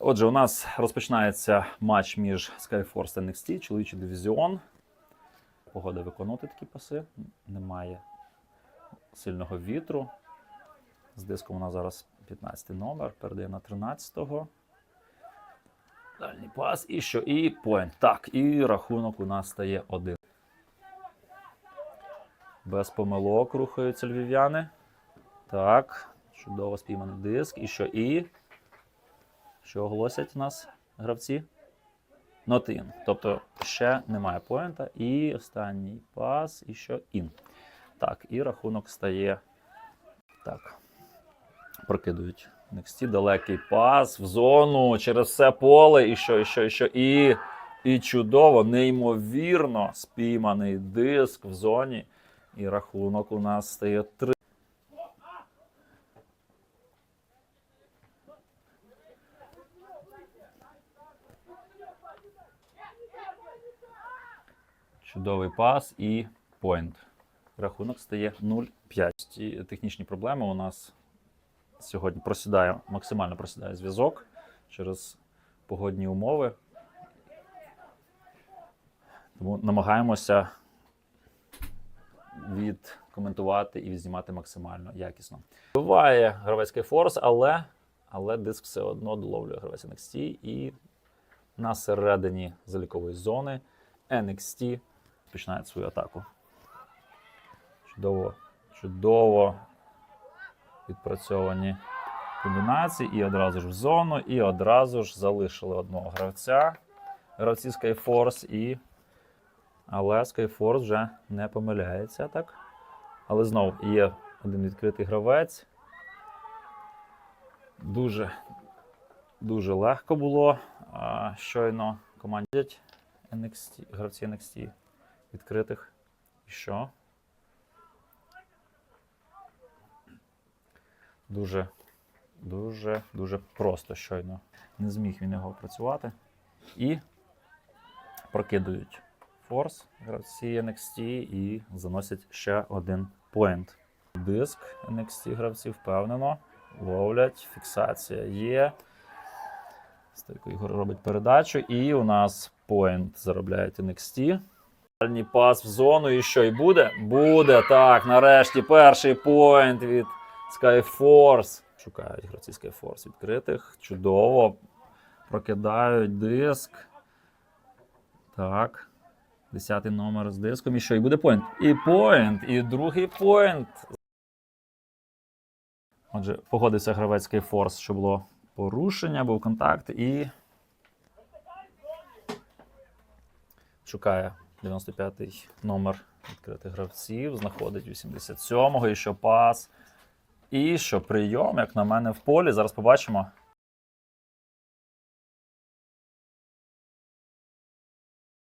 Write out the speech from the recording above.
Отже, у нас розпочинається матч між Skyforce та NXT, чоловічий дивізіон. Погода виконувати такі паси. Немає сильного вітру. З диском у нас зараз 15 номер, передає на 13-го. Дальній пас. І що? І поінт. Так, і рахунок у нас стає один. Без помилок рухаються львів'яни. Так, чудово спійманий диск. І що? І. Що оголосять у нас гравці? Not in. Тобто ще немає поінта. І останній пас, і що ін. Так, і рахунок стає. Так. Прокидують. NXT далекий пас в зону через все поле. І що, і що, і що. І, і чудово, неймовірно спійманий диск в зоні. І рахунок у нас стає 3. Чудовий пас і поінт. Рахунок стає 0-5. Технічні проблеми у нас сьогодні просідає, максимально просідає зв'язок через погодні умови. Тому намагаємося відкоментувати і відзнімати максимально якісно. Буває гравецький форс, але, але диск все одно доловлює гравець NXT і на середині залікової зони NXT починає свою атаку. Чудово, чудово відпрацьовані комбінації і одразу ж в зону, і одразу ж залишили одного гравця. Гравці Skyforce і. Але Skyforce вже не помиляється так. Але знову є один відкритий гравець. Дуже, дуже легко було. Щойно команді NXT, гравці NXT відкритих. І що? Дуже, дуже, дуже просто щойно. Не зміг він його опрацювати. І прокидують форс гравці NXT і заносять ще один поінт. Диск NXT гравці впевнено. Ловлять, фіксація є. Стойко Ігор робить передачу. І у нас поінт заробляють NXT. Дальній пас в зону. І що? І буде? Буде. Так, нарешті перший поінт від Skyforce. Шукають гравці Skyforce відкритих. Чудово. Прокидають диск. Так. Десятий номер з диском. І що? І буде поінт. І поінт. І другий поінт. Отже, погодився гравець Skyforce, що було порушення, був контакт і. Шукає 95-й номер відкритих гравців, знаходить 87-го, і що пас. І що прийом, як на мене, в полі. Зараз побачимо.